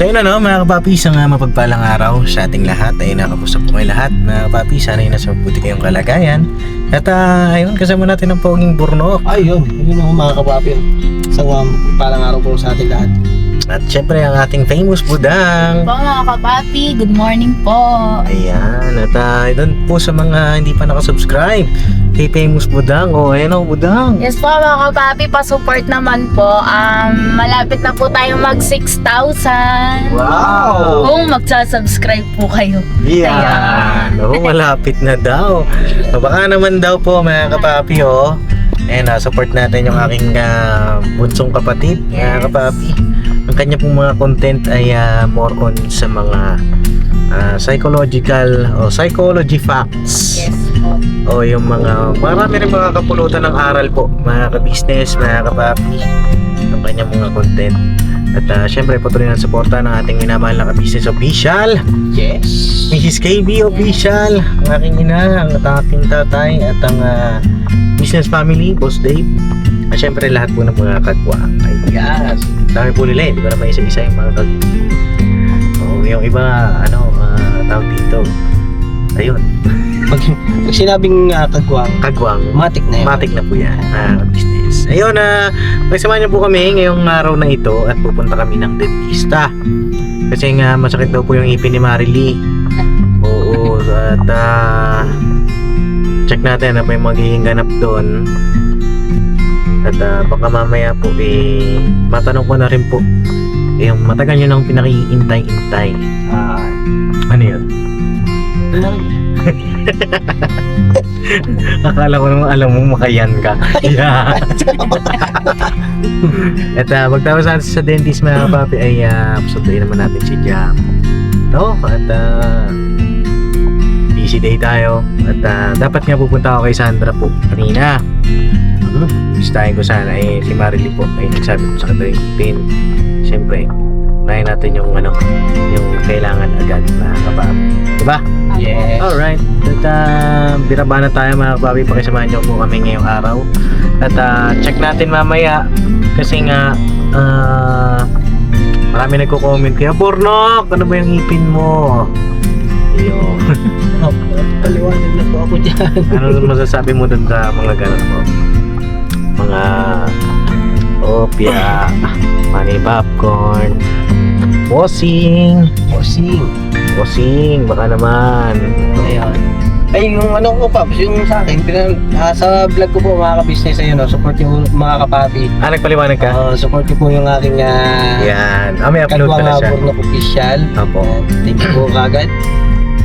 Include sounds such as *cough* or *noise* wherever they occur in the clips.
So yun ano mga kapapi, isang uh, mapagpalang araw sa ating lahat. Ay nakamusta po kayo lahat mga kapapi. Sana ay nasa mabuti kayong kalagayan. At ah, ayun, kasama natin ang poging burnok. Ayun, yun ako mga kapapin. Isang um, parang araw po sa atin lahat. At syempre ang ating famous budang. po mga kapapi, good morning po. Ayan, at uh, doon po sa mga hindi pa nakasubscribe Famous Budang. O, oh, ayan o, Budang. Yes po mga kapapi, pa-support naman po. Um, malapit na po tayo mag 6,000. Wow! Kung magsasubscribe po kayo. Yan! Oo, malapit na daw. Baka naman daw po mga kapapi, oh. Ayan, uh, support natin yung aking ah, bunsong kapatid, mga kapapi. Ang kanya pong mga content ay ah, more on sa mga ah, psychological o psychology facts. Yes po. O yung mga, marami rin mga kapulutan ng aral po, mga ka-business, mga kapapi, ang kanyang mga content. At uh, syempre, patuloy na suporta ng ating minamahal na ka-business official, Yes. Mrs. KB official, ang aking ina, ang aking tatay, at ang ah, business family, Boss Dave. At syempre, lahat po ng mga kagwa. Ay, Yes. dami po nila eh, di ko na may isa-isa yung mga kag... O, yung iba, ano, ah, tawag dito. Ayun, *laughs* Pag, sinabing uh, kagwang, kagwang. matik na yun. Matik na po yan, ah, business. Ayun, na pagsamahan niyo po kami ngayong araw na ito at pupunta kami ng dentista. Kasi nga masakit daw po yung ipin ni Marily. Oo, at ah, check natin ano pa yung magiging ganap doon. At ah, baka mamaya po eh, matanong ko na rin po yung matagal nyo nang pinaki-intay-intay. Ah, Ano yun? *laughs* Akala ko naman alam mo makayan ka. Yeah. *laughs* At uh, magtapos natin sa dentist mga kapapi ay uh, sunduin naman natin si Jam. No? At uh, busy day tayo. At uh, dapat nga pupunta ako kay Sandra po kanina. Hmm, Gustahin ko sana eh si Marily po ay nagsabi ko sa kanya yung pin. Siyempre, unahin natin yung ano, yung kailangan agad mga kapapi. Diba? yes. Alright. At uh, biraba na tayo mga kababi. Pakisamahan niyo po kami ngayong araw. At ah, check natin mamaya. Kasi nga, ah, marami nagko-comment kaya, Bornok, ano ba yung ipin mo? Ayun. *laughs* Paliwanag na po ako dyan. *laughs* ano masasabi mo dun sa mga ganun po? Mga opia, *laughs* money popcorn, bossing, Bossing. bossing, baka naman. Ayun. Ay, yung ano ko pa, yung sa akin, pinan, ah, sa vlog ko po mga ka-business ayun, no, support yung mga kapapi. Ah, nagpaliwanag ka? Uh, support ko po yung aking uh, Yan. Ah, may upload pala siya. Burnok official. Opo. Thank you po kagad.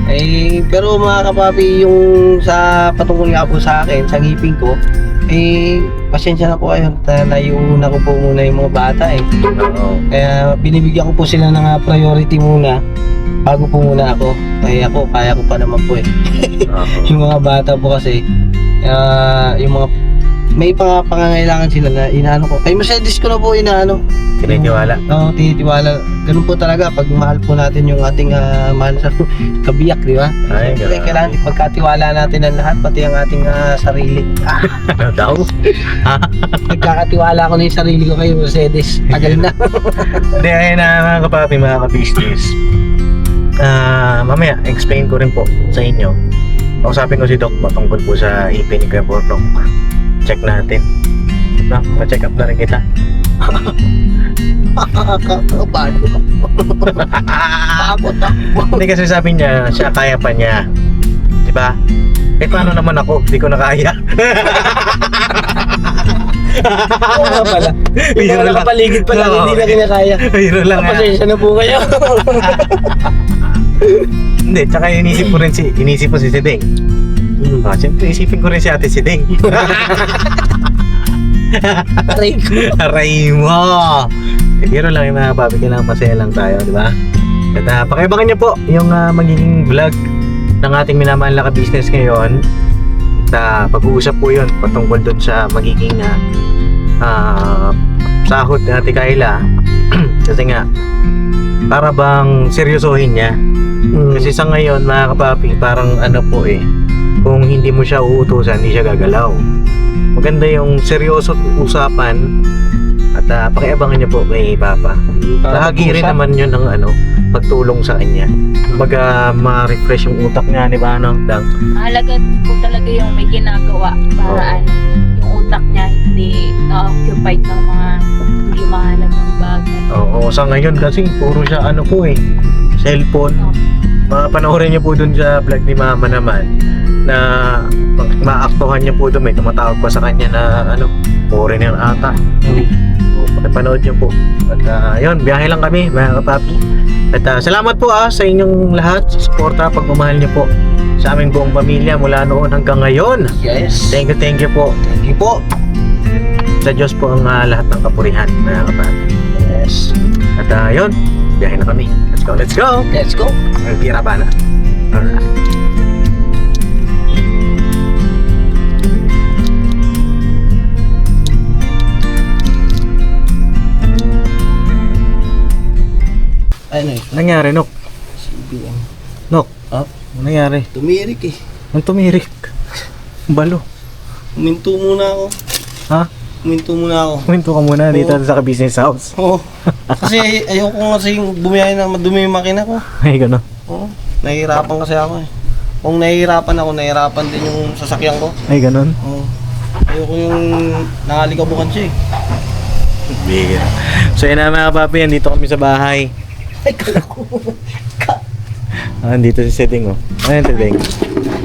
Eh, pero mga kapapi, yung sa patungkol nga po sa akin, sa ngipin ko, eh, pasensya na po kayo. Na, naiuna ko po muna yung mga bata eh. Oo. Kaya binibigyan ko po sila ng ah, priority muna bago po muna ako. Kaya ako, kaya ko pa naman po eh. Oo. *laughs* yung mga bata po kasi, ah, yung mga may mga pangangailangan sila na inaano ko. Ay, Mercedes ko na po inaano. Tinitiwala. Oo, tinitiwala. Ganun po talaga pag mahal po natin yung ating ah, mahal sa kabiyak, di ba? Ay, Siyempre, kailangan ipagkatiwala natin ang lahat, pati ang ating ah, sarili. Ah, daw? *laughs* nagkakatiwala ko na yung sarili ko kay Mercedes. Tagal na. *laughs* Hindi, ayun na mga kapapi, mga ka-business. Ah, mamaya, explain ko rin po sa inyo. Kausapin ko si Doc patungkol po sa ipin ni Kuya Bornok. Check natin. Na, ma-check up na rin kita. Ako. *laughs* Hindi kasi sabi niya, siya kaya pa niya. Di ba? Eh paano naman ako? Hindi ko na kaya. Oo nga pala. Biro mga lang. nakapaligid pa lang, hindi na kinakaya. Ayun lang nga. Pasensya na po kayo. *laughs* Hindi, tsaka inisip ko rin si, inisip ko si Sideng. Ah, siyempre isipin ko rin si Ate Sideng. *laughs* Aray ko. Aray mo! Eh, biro lang yung mga babi, kailangan masaya lang tayo, di ba? At uh, pakiabangan niyo po yung ah, magiging vlog ng ating minamahal na ka-business ngayon. At ah, pag-uusap po yun patungkol dun sa magiging ah, ah, sahod ni Ate Kayla. *clears throat* Kasi nga, para bang seryosohin niya. Kasi sa ngayon, mga kapapi, parang ano po eh, kung hindi mo siya uutusan, hindi siya gagalaw. Maganda yung seryoso at usapan At uh, pakiabangan niyo po kay Papa. Bahagi rin naman yun ng ano, pagtulong sa kanya. Kumbaga, ma-refresh yung utak niya, di ba, no? Dang. Mahalaga po talaga yung may ginagawa para Oo. ano, yung utak niya hindi na-occupied ng mga hindi mahalagang bagay. Oo, sa ngayon kasi puro siya ano po eh, cellphone. Oo. Mapanoorin niyo po dun sa vlog ni Mama naman na ma- maaktuhan niya po dun, may tumatawag pa sa kanya na ano, foreigner ata. O, pakipanood niyo po. At ah, yun, biyahe lang kami, mga kapapi. At ah, salamat po ah, sa inyong lahat, sa suporta, pagmamahal niyo po sa aming buong pamilya mula noon hanggang ngayon. Yes. Thank you, thank you po. Thank you po. Sa Diyos po ang ah, lahat ng kapurihan, mga kapapi. Yes. At ah, yun, biyahe na kami. Let's go, let's go! Let's go. Ang pira ba na? Alright. Ano eh? Nangyari, Nok? CBM. Nok? Ah? Ano nangyari? Tumirik eh. Ang tumirik. Balo. Huminto muna ako. Ha? Huminto muna ako. Kuminto ka muna dito Oo. sa business house. Oo. Kasi ay- ayoko kasi bumiyahe na madumi yung makina ko. Ay, gano'n. Oo. Nahihirapan kasi ako eh. Kung nahihirapan ako, nahihirapan din yung sasakyan ko. Ay, gano'n. Oo. Ayoko yung nangalikabukan siya eh. Bigyan. So, yun na mga papi, andito kami sa bahay. Ay, kala ko. Ah, andito si Seding, oh. Ano yan, Seding?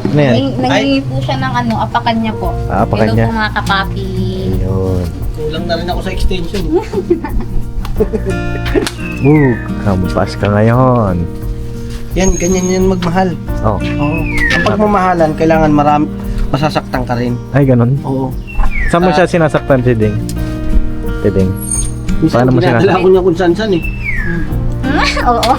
Ano yan? Nang- Nangingi po siya ng ano, apakan niya po. Ah, apakan Hello niya. po mga kapapi. Ayun. Kulang na rin ako sa extension. *laughs* Woo, kampas ka ngayon. Yan, ganyan yan magmahal. Oh, Oo. Ang pagmamahalan, kailangan marami, masasaktan ka rin. ay, gano'n. Oo. Saan mo Ah. siya sinasaktan, Seding? Seding. Minsan, Paano mo dinadala sinasaktan? ko niya kung saan-saan eh. Oo.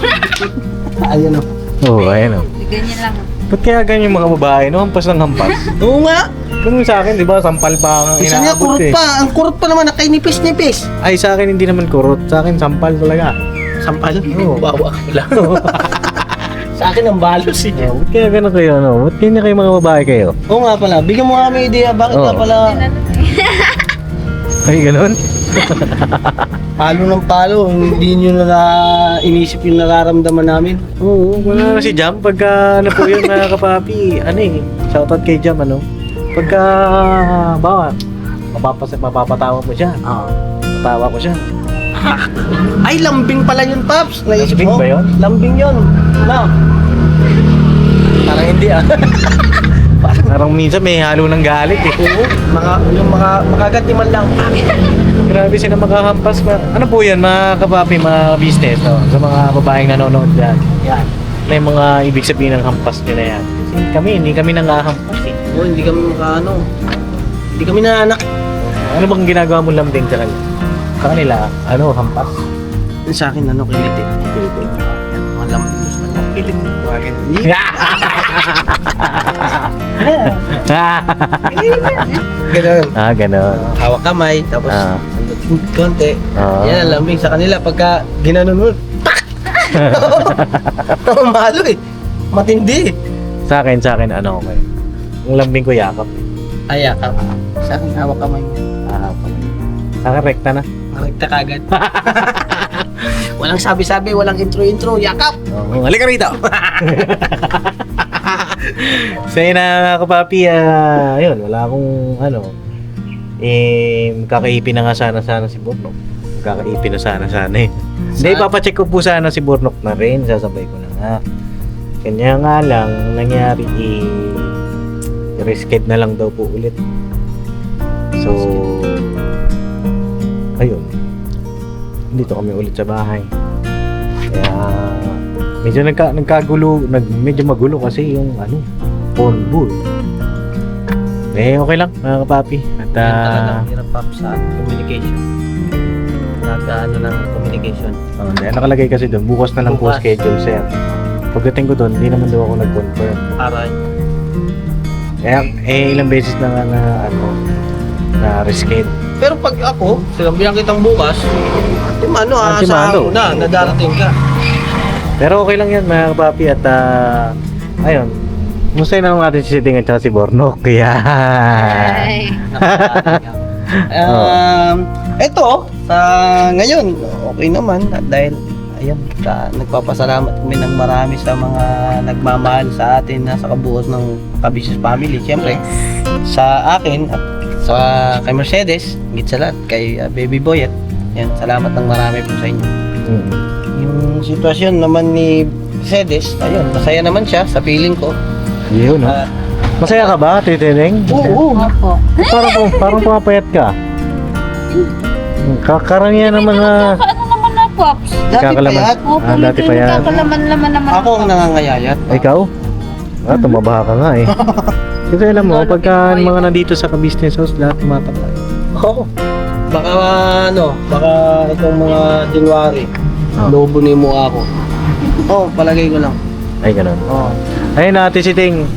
Ayan o. Oo, oh, ayun, oh. Ganyan lang. Ba't kaya ganyan yung mga babae, no? Hampas ng hampas. *laughs* Oo nga. Ganun sa akin, di ba? Sampal pa ang Isa niya, inaabot kurot eh. pa. Ang kurot pa naman, nakainipis-nipis. Ay, sa akin hindi naman kurot. Sa akin, sampal talaga. Sampal? Oo. Bawa ka lang. *laughs* sa akin ang balos eh. Oh, ba't kaya ganun kayo, no? Ba't ganyan kayo mga babae kayo? Oo nga pala, bigyan mo nga kami idea, bakit Oo. nga pala *laughs* Ay, ganun? *laughs* palo ng palo, hindi nyo na, na- inisip yung nararamdaman namin. Oo, wala na si Jam. Pagka, ano po yun, mga kapapi, ano eh, shoutout kay Jam, ano? Pagka, bawa, mapapas mapapatawa mo siya. Ah, matawa ko siya. *laughs* Ay, lambing pala yun, Paps. Naisip Lambing mo? ba yun? Lambing yun. No. Parang hindi ah. *laughs* Parang minsan may halo ng galit eh. Oo, maka, yung maka, makagati man lang. Grabe sila makahampas pa. Ano po yan, mga kapapi, mga business, no? Sa mga babaeng nanonood dyan. Yan. May mga ibig sabihin ng hampas nyo na yan. Kasi kami, hindi kami nangahampas eh. Oo, hindi kami makaano. Hindi kami naanak. Ano bang ginagawa mo lambing sa kanila? Sa kanila, ano, hampas? Sa akin, ano, kilit eh. Kilit eh. Yan, mga lambing gusto na kilit. Bakit? *laughs* *laughs* Ganun. ah, gano'n. Hawak kamay, tapos Ah. Konti. Ah. Yan ang lambing sa kanila. Pagka ginanon mo, tak! *laughs* Oo, *laughs* malo eh. Matindi eh. Sa akin, sa akin, ano, okay. Yung lambing ko yakap. Ay, yakap. Sa akin, hawak kamay. Ah, okay. Sa akin, rekta na. Maligta kagad. *laughs* walang sabi-sabi, walang intro-intro. Yakap! Oh, halika rito. yun na mga kapapi, ah, yun, wala akong ano, eh, kakaipin na nga sana sana si Burnok. Kakaipin na sana sana eh. Hindi, papacheck ko po sana si Burnok na rin, sasabay ko na nga. Kanya nga lang, ang nangyari eh, reschedule na lang daw po ulit. So, ayun. Dito kami ulit sa bahay. Kaya medyo nagka, nagkagulo, nag, medyo magulo kasi yung ano, phone booth. Eh, okay lang, mga kapapi. At, Yan talaga ah, ang hirap pap sa communication. Nagkaano ng communication. uh, nakalagay kasi doon, bukas na lang po Bukas. schedule, sir. Pagdating ko doon, hindi naman daw ako nag-confirm. Aray. Kaya, eh, ilang beses na nga na, ano, na reschedule. Pero pag ako, sinabihan kitang bukas, timano Ah, ah, timano. sa ako na, na darating ka. Pero okay lang yan, mga kapapi. At, ah, ayun, Musta na lang natin si Siding at saka si Bornok. Ka. *laughs* Um, Eto, sa ngayon, okay naman. At dahil, ayun, sa, nagpapasalamat kami ng marami sa mga nagmamahal sa atin na sa kabuos ng Kabisis Family. Siyempre, sa akin at sa kay Mercedes, higit sa lahat, kay uh, Baby Boyet. Yan, salamat ng marami po sa inyo. Mm. Yung sitwasyon naman ni Mercedes, ayun, masaya naman siya sa feeling ko. Yun, no? At, Masaya ka ba, Titineng? oo, Opo. Parang, parang pumapayat ka. Kakaramihan ng mga... Ano naman na, Pops? dati pa Kakalaman. yan. Opo, Ah, dati pa yan. Kakalaman-laman naman Ako ang nangangayayat. Ikaw? Ah, tumabaha ka nga eh. *laughs* Kasi alam mo, pagka mga nandito sa ka-business house, lahat tumatapay. Oo. Baka ano, baka itong mga January, Oh. lobo ni mo ako. Oo, palagay ko lang. Ay, ganun. Oo. Ayun na, Ate Siting,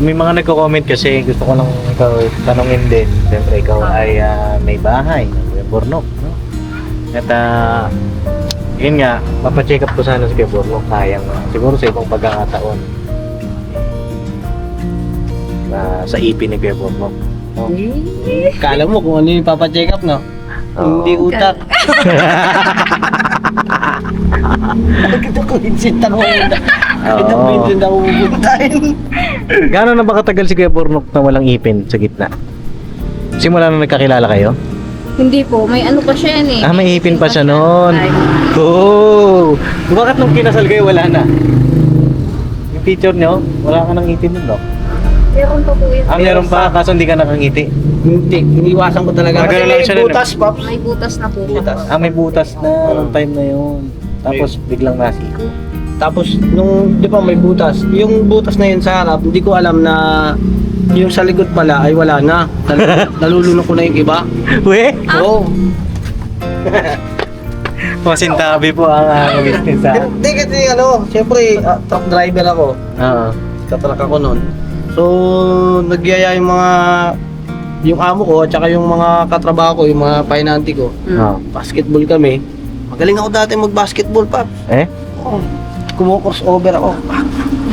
may mga nagko-comment kasi gusto ko lang ikaw tanongin din. Siyempre, ikaw ay ah, may bahay, may Bornok, no? At ah, yun nga, papacheck up ko sana si Kuya Bornok. Sayang, ah, siguro sa ibang pagkakataon. Ah, sa ipin ni Kuya Bornok. Kala mo kung ano yung papacheck up, no? Oo. Hindi utak. *laughs* Ito ko insint ako. *laughs* Ito ko Oo. insint ako pupuntahin. Gano'n *laughs* na ba katagal si Kuya Bornok na walang ipin sa gitna? Simula na nagkakilala kayo? Hindi po, may ano pa siya yan eh. Ah, may ipin pa siya noon. Oo. Oh. Bakit nung kinasal kayo wala na? Yung picture nyo, wala ka ng ipin nun, no? Meron pa po yun. Ah, meron pa, kaso hindi ka nakangiti. Hindi, iniwasan ko talaga. Ah, Kasi lang may siya nun, butas, Pops. May butas na po siya. Butas. Ah, may butas na nung time na yun. Tapos biglang nasiko. Tapos, nung, di ba may butas, yung butas na yun sa harap, hindi ko alam na yung sa likod pala ay wala na. Nal- *laughs* Nalulunok ko na yung iba. We? Oo. *laughs* Masintabi po ang uh, business ha. Hindi kasi ano, siyempre, ah, truck driver ako. Oo. Tatruck ako noon. So, nagyaya yung mga yung amo ko at saka yung mga katrabaho ko, yung mga painanti ko. Oo. Basketball kami. Magaling ako dati mag-basketball, pap. Eh? Oo. Kumo-crossover ako.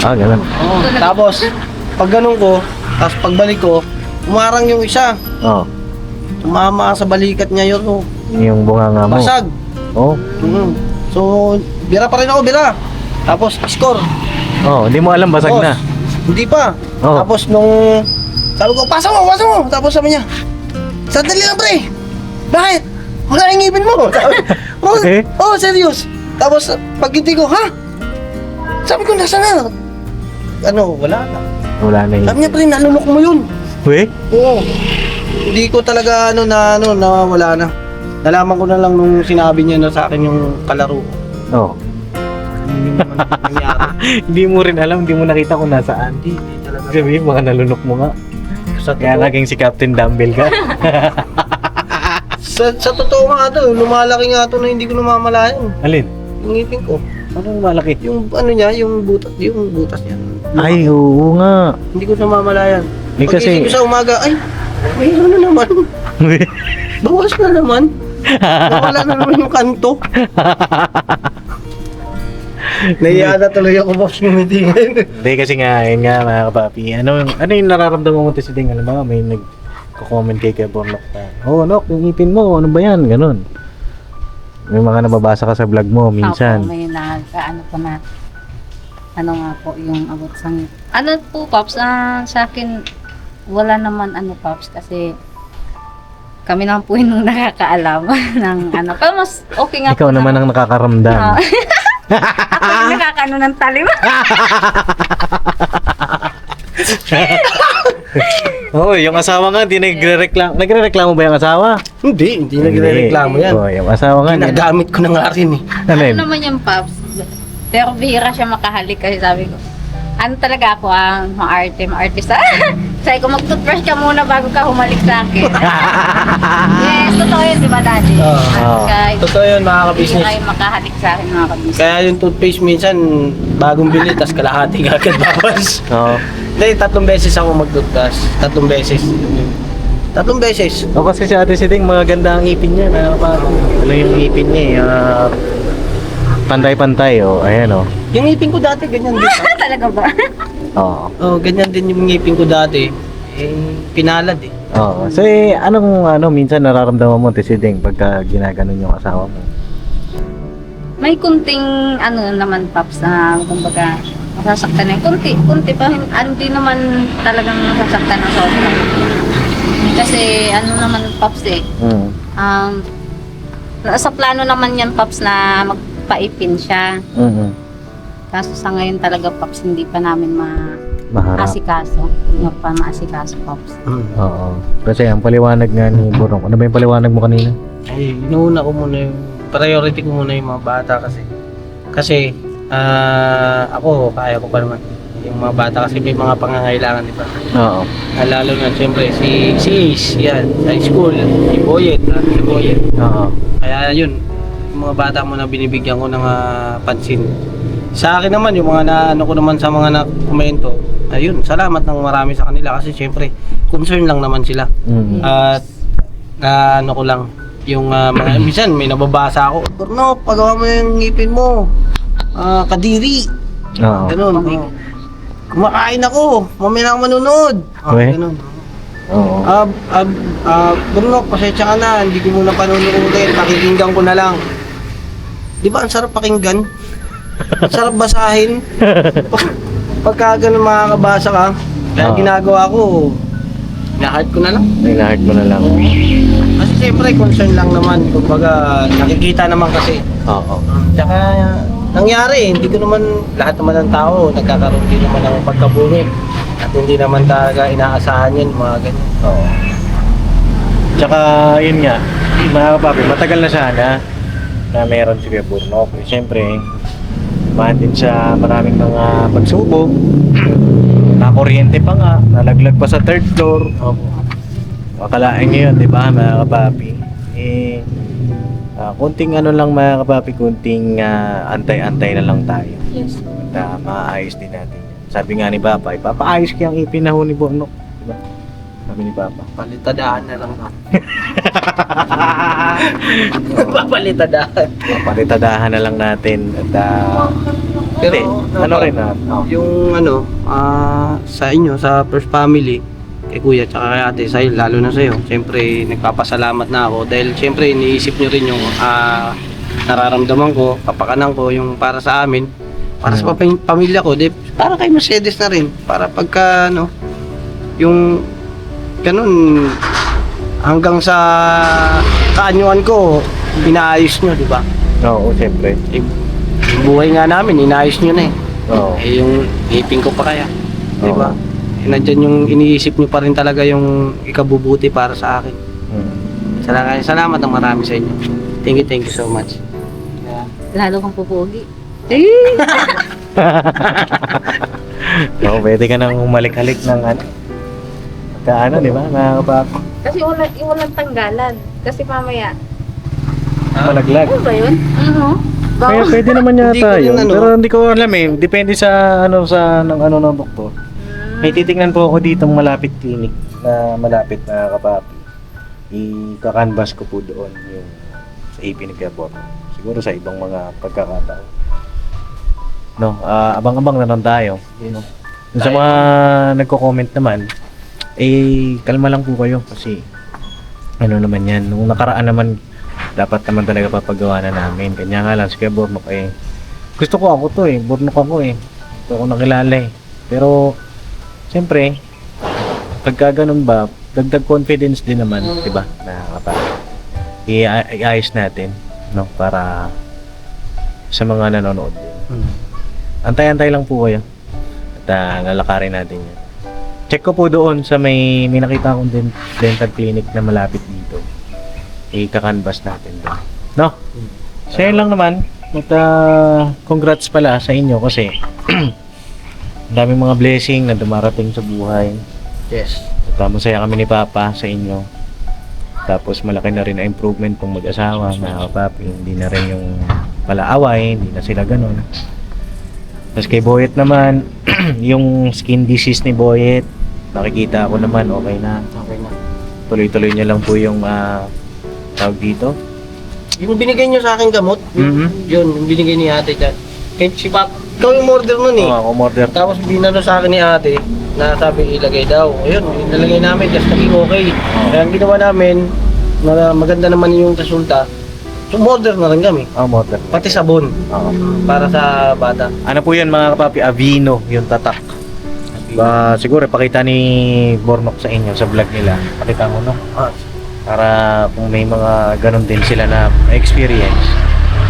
Ah, ganun. Oo. Tapos, pag ganun ko, tapos pagbalik ko, umarang yung isa. Oo. Tumama sa balikat niya yun. Oh. Yung bunga mo. Basag. Oo. Mhm. So, bira pa rin ako, bira. Tapos, score. Oh, hindi mo alam basag Boss, na. Hindi pa. Oh. Tapos nung sabi ko, pasa mo, pasa mo. Tapos sabi niya, sandali lang pre. Bakit? Wala yung ngipin mo. *laughs* Sabi, oh, *laughs* Eh? oh, serious. Tapos pag hindi ko, ha? Sabi ko, nasa na? Ano, wala na. Wala na Sabi yun. niya, pre, nalunok mo yun. We? Oo. Hindi ko talaga, ano, na, ano, na wala na. Nalaman ko na lang nung sinabi niya na sa akin yung kalaro. Oo. Yung naman *laughs* nangyari. Hindi mo rin alam, hindi mo nakita kung nasaan. Hindi, hindi talaga. Sabi, mga nalunok mo nga. Sa Kaya totoo, naging si Captain Dumbbell ka. *laughs* sa, sa totoo nga to, lumalaki nga to na hindi ko namamalayan. Alin? Yung ngipin ko. Anong malaki? Yung ano niya, yung butas, yung butas niya. Ay, oo nga. Hindi ko namamalayan. Eh, Pag kasi- ko sa umaga, ay, mayroon na naman. *laughs* Bawas na naman. Nawala na naman yung kanto. *laughs* Naiya na tuloy ako boss gumitingin. Hindi kasi nga, yun nga mga kapapi. Ano, yung- ano yung nararamdaman mo kasi ding, alam mo, may nag-comment kay Kuya Bornok na, oh, Nok, yung ipin mo, ano ba yan? Ganon. May mga nababasa ka sa vlog mo, Opo, minsan. may nag-ano po na ano nga po yung abot sa ano po Pops ah, sa akin wala naman ano Pops kasi kami naman po yung *laughs* nakakaalam *laughs* ng ano pero mas okay nga Ikaw po naman na, ang nakakaramdam. Ah. *laughs* ako yung nakakano ng talim Oo, yung asawa nga, di nagre-reklamo. Nagre-reklamo ba yung asawa? Hindi, hindi nagre-reklamo yan. Oo, yung asawa nga. Ginagamit ko na nga rin eh. Ano ano naman yung Pops pero bihira siya makahalik kasi sabi ko ano talaga ako ang maarte, maartista. *laughs* Sabi ko, mag-toothbrush ka muna bago ka humalik sa akin. *laughs* yes, totoo yun, di ba, Daddy? Oo. Kaya, Totoo yun mga hindi kabisnes. kayo makahalik sa akin, mga kabisnes. Kaya yung toothpaste minsan, bagong bili, tas kalahati agad *laughs* bawas. Oo. Hindi, tatlong beses ako mag-toothbrush. Tatlong beses. Tatlong beses. O kasi si Ate Siting, maganda ang ipin niya. Na, parang, ano yung ipin niya eh. ah, pantay-pantay, oh. Ayan, oh. Yung ngipin ko dati, ganyan din. *laughs* Talaga ba? Oo. oh, ganyan din yung ngipin ko dati. Eh, pinalad eh. Oo. So, eh, anong ano, minsan nararamdaman mo, Tisiding, pagka ginaganon yung asawa mo? May kunting ano naman Pops na kumbaga masasaktan na. Kunti, kunti pa. hin- Hindi naman talagang masasaktan ng sobra. Kasi ano naman Pops eh. Mm. Um, sa plano naman yan Pops na magpaipin siya. mm Kaso sa ngayon talaga Pops hindi pa namin Maharap. maasikaso. Hindi pa maasikaso Pops. Mm. Oo. Kasi ang paliwanag nga ni Burong. Ano ba yung paliwanag mo kanina? Ay, inuuna ko muna yung, priority ko muna yung mga bata kasi. Kasi, ah ako, kaya ko pa naman. Yung mga bata kasi may mga pangangailangan, di ba? Oo. Ah, lalo na siyempre si, si Ace, yan, sa school, si Boyet, ah, si Boyet. Oo. Kaya yun, yung mga bata mo na binibigyan ko ng ah, pansin. Sa akin naman, yung mga na, ano ko naman sa mga na-komento, ayun, salamat ng marami sa kanila kasi siyempre, concern lang naman sila. Mm. At na ano ko lang, yung ah, mga *clears throat* minsan may nababasa ako, Burno, pagawa mo yung ngipin mo. Ah, kadiri. Oo. Ganun. oh. Kumakain ako, mamaya na ako manunod. Ah, Uy. ganun. Oo. Ah, ah, ah, Bruno, pasensya ka na, hindi ko muna panunurin, pakikinggan ko na lang. Di ba ang sarap pakinggan? Ang sarap basahin. Pag- *laughs* Pagka ganun makakabasa ka, kaya Ah. ginagawa ko, na-heart ko na lang. Nilahit mo na lang. Kasi siyempre, concern lang naman. Kumbaga, nakikita naman kasi. Oo. Tsaka, nangyari, hindi ko naman, lahat naman ng tao, nagkakaroon din naman ng pagkabungit. At hindi naman talaga inaasahan yun, mga ganyan. Oo. Tsaka, yun nga, mga matagal na sana na meron si Kuya Burnok. Siyempre, dumaan din sa maraming mga pagsubok. Nakuryente pa nga, nalaglag pa sa third floor. Opo. Akalain nyo yun, di ba, mga kapapi? Eh, ah, kunting ano lang mga kapapi, kunting ah, antay-antay na lang tayo. Yes. At ah, maayos din natin. Sabi nga ni Papa, ipapaayos ko yung ipin na ho ni Burnok. Di ba? Sabi ni Papa. Palitadaan na lang. *laughs* Papalitadaan. Papalitadahan na lang natin. At ah, Pero, hindi, ano rin na. Oh. Yung ano, ah, sa inyo, sa first family, kay kuya tsaka kay ate, sa'yo, lalo na sa'yo, siyempre nagpapasalamat na ako dahil siyempre iniisip nyo rin yung ah, nararamdaman ko, kapakanan ko, yung para sa amin, para sa Mm. pam- pamilya ko, di, para kay Mercedes na rin, para pagka ano, yung ganun, hanggang sa kaanyuan ko, inaayos nyo, di ba? Oo, siyempre. Eh, yung buhay nga namin, inaayos nyo na eh. Oo. Eh, yung ngipin ko pa kaya. Di ba? Oo. Eh, nandyan yung iniisip nyo pa rin talaga yung ikabubuti para sa akin. Mm. Salamat, salamat ng marami sa inyo. Thank you, thank you so much. Lalo kang pupugi. Oo, *laughs* pwede ka nang umalik-halik ng ano. Pagka ano, di ba, kapapi? Kasi wala, walang tanggalan. Kasi mamaya, Malaglag. ano ba yun? Mhm. Kaya pwede naman Hindi ko yata rin yun. ano. Pero hindi ko alam eh. Depende sa ano sa ng ano ng doktor. May titingnan po ako dito malapit clinic na malapit na kapapi. I-canvas ko po doon yung sa AP ni. Siguro sa ibang mga pagkakataon. No, ah, abang-abang na lang tayo. No? Dun sa mga nagko-comment naman, eh, kalma lang po kayo kasi ano naman yan, nung nakaraan naman dapat naman talaga papagawa na namin. Kanya nga lang, si Kuya Bornok eh. Gusto ko ako to eh, Bornok ako eh. Gusto ko nakilala eh. Pero, siyempre, pagka ganun ba, dagdag confidence din naman, di ba? Na kapag iayos natin, no? Para sa mga nanonood din. Hmm. Antay-antay lang po kayo. At ah, lalakarin natin yan. Check ko po doon sa may, may nakita akong den- dental clinic na malapit dito. I-canvas natin doon. No? Share lang naman. At ah, congrats pala sa inyo kasi *clears throat* ang daming mga blessing na dumarating sa buhay. Yes. At ah, masaya kami ni Papa sa inyo. Tapos malaki na rin ang improvement pong mag-asawa, mga kapapi. Hindi na rin yung palaaway, hindi na sila ganun. Tapos kay Boyet naman, *clears throat* yung skin disease ni Boyet, nakikita ko naman okay na. Okay na. Tuloy-tuloy niya lang po yung ah, tawag dito. Yung binigay nyo sa akin gamot, Mhm. yun, yung binigay ni ate dyan. Kaya si Pap, ikaw yung order nun eh. Oo, ako order. Tapos binano sa akin ni ate, na sabi ilagay daw. Ayun, inalagay namin, just naging okay. Kaya ang ginawa namin, na maganda naman yung resulta, sumorder na rin kami. Oh, motor. Pati sabon Oo. para sa bata. Ano po yan mga kapapi? Avino, yung tatak. Ba, siguro pakita ni Bornok sa inyo sa vlog nila. Pakita mo no? Ah, Para kung may mga ganun din sila na experience,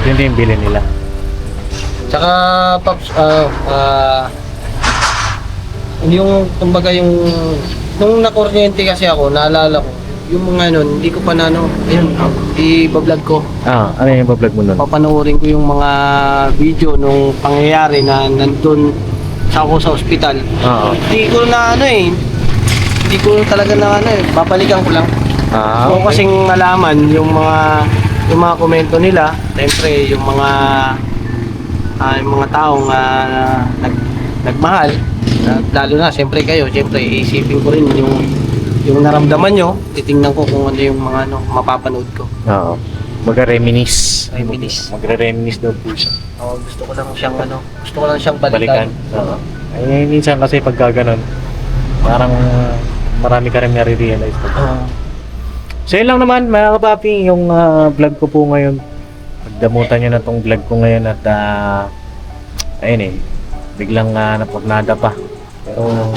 yun din yung bilhin nila. Tsaka, Pops, ah, ah, yung, kumbaga yung, nung nakuryente kasi ako, naalala ko, yung mga nun, hindi ko pa na ano, ayun, i-vlog ko. Ah, ano yung vlog mo nun? Papanoorin ko yung mga video nung pangyayari na nandun sa ako sa ospital. Oo. Hindi ko na ano eh, hindi ko talaga na ano eh, babalikan ko lang. Ah, Gusto ko kasing malaman yung mga yung mga komento nila, siyempre yung mga yung mga taong ah, nag, nagmahal, na- lalo na siyempre kayo, siyempre iisipin ko rin yung yung naramdaman nyo, titingnan ko kung ano yung mga ano, mapapanood ko. Oo. Magre-reminis. Reminisce. Magre-reminis daw po siya. Oh, gusto ko lang siyang ano, gusto ko lang siyang Balikan. balikan. Oo. Ay, minsan kasi pagka ganun, parang marami ka rin nare-realize. Oo. So yun lang naman mga kapapi, yung ah, vlog ko po ngayon. Pagdamutan nyo na tong vlog ko ngayon at ah, ayun eh, biglang uh, napagnada pa. Pero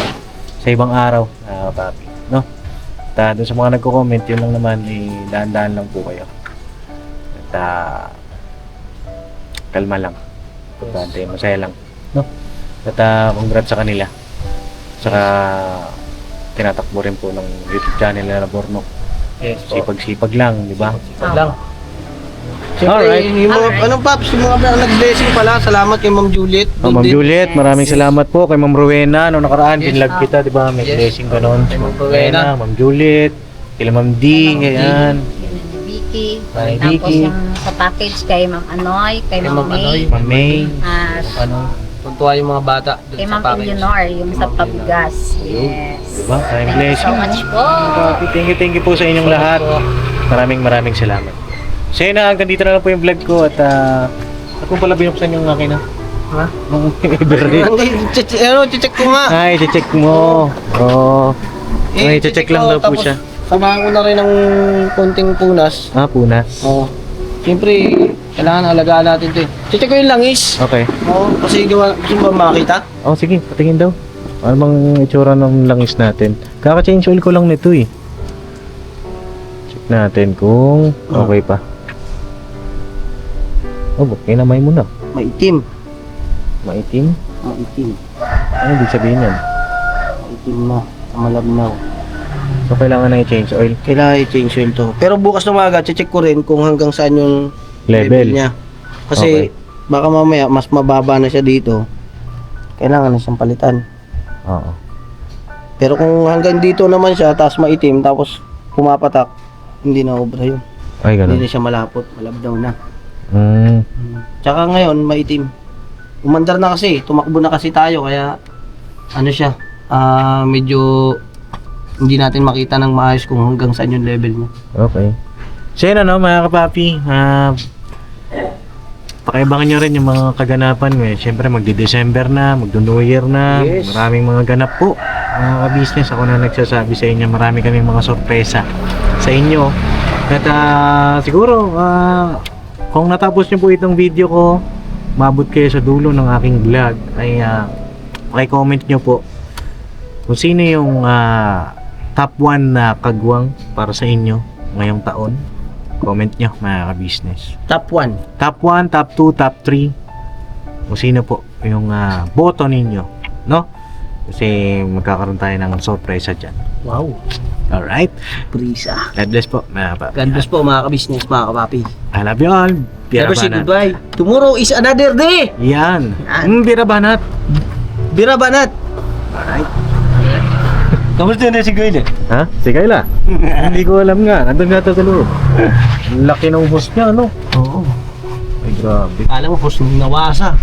sa ibang araw, mga kapapi, no? At ah, dun sa mga nagko-comment, yun lang naman, eh, dahan-dahan lang po kayo. At ah, kalma lang. Importante, masaya lang. No? At ah, congrats sa kanila. Saka tinatakbo rin po ng YouTube channel na Bornok. Yes. Sipag-sipag lang, di ba? Wag lang. Siyempre, Alright. yung mga, Alright. anong paps, yung mga nag-blessing pala, salamat kay Ma'am Juliet. Oh, Ma'am. Juliet, maraming Yes. salamat po kay Ma'am Rowena. Noong nakaraan, Yes. binlog kita, di ba? May Yes. blessing ganon. Kay Ma'am Rowena. Ma'am Juliet, kay Ma'am D, ayan. Yun ni Vicky. Kay Tapos Vicky. yung sa package kay Ma'am Anoy, kay Kay Ma'am Ma'am Anoy. May, Ma'am May, at ano, Tuntua yung mga bata dun kay sa Ma'am package. Eleanor, yung sa Ma'am pabigas. Yes. di ba? Maraming Thank you blessing. so much po. Thank you, thank you po sa inyong lahat. Maraming maraming salamat. So yun na, hanggang dito na lang po yung vlog ko at uh, ako pala binuksan yung akin na. Ha? Nung Hanggang, *laughs* check, ano, check ko nga. Ay, check mo. Oo. Eh, Ay, check lang daw po siya. Samahan ko na rin ng konting punas. Ah, punas. Oo. Siyempre, kailangan alagaan natin ito eh. Check ko yung langis. Okay. Oo, kasi gawa, gusto ba makita? Oh, sige, patingin daw. Ano bang itsura ng langis natin? Kaka-change oil ko lang nito eh. Check natin kung okay pa. Oh, okay namay mo na. Maitim. Maitim. Maitim. Ano ibig sabihin yan? Maitim na. Malabnaw. So, kailangan na i-change oil. Kailangan i-change oil to. Pero bukas na umaga, check ko rin kung hanggang saan yung Level. niya. Kasi Okay. baka mamaya mas mababa na siya dito. Kailangan na siyang palitan. Oo. Pero kung hanggang dito naman siya, tapos maitim, tapos pumapatak, hindi na obra yun. Ay, Hindi ganun. na siya malapot, malabdaw na. Mm. Tsaka ngayon, maitim. Umandar na kasi, tumakbo na kasi tayo, kaya ano siya, ah medyo hindi natin makita ng maayos kung hanggang saan yung level niya. Okay. So yun ano mga kapapi, ah pakiabangan nyo rin yung mga kaganapan eh. Siyempre magdi-December na, magdo-New Year na, Yes. maraming mga ganap po. Mga ka-business, ako na nagsasabi sa inyo, marami kaming mga sorpresa sa inyo. At ah, siguro, ah, kung natapos nyo po itong video ko, mabot kayo sa dulo ng aking vlog, ay uh, comment nyo po kung sino yung ah, top 1 na kagwang para sa inyo ngayong taon. Comment nyo mga ka-business. Top 1. Top 1, top 2, top 3. Kung sino po yung ah, boto ninyo. No? Kasi magkakaroon tayo ng sorpresa dyan. Wow. Alright? Prisa. God bless po mga kapapi. God bless po mga ka-business, mga kapapi. I love you all. Never say Birabanat. goodbye. Tomorrow is another day. Yan. Yan. Mm, birabanat. Bira banat. Alright. Kamusta na si Goyle? Ha? Si Kayla? *laughs* Hindi ko alam nga. Nandun nga ito sa loob. Ang laki ng host niya, ano? Oo. Ay, grabe. Alam mo, hus nawasa. *laughs*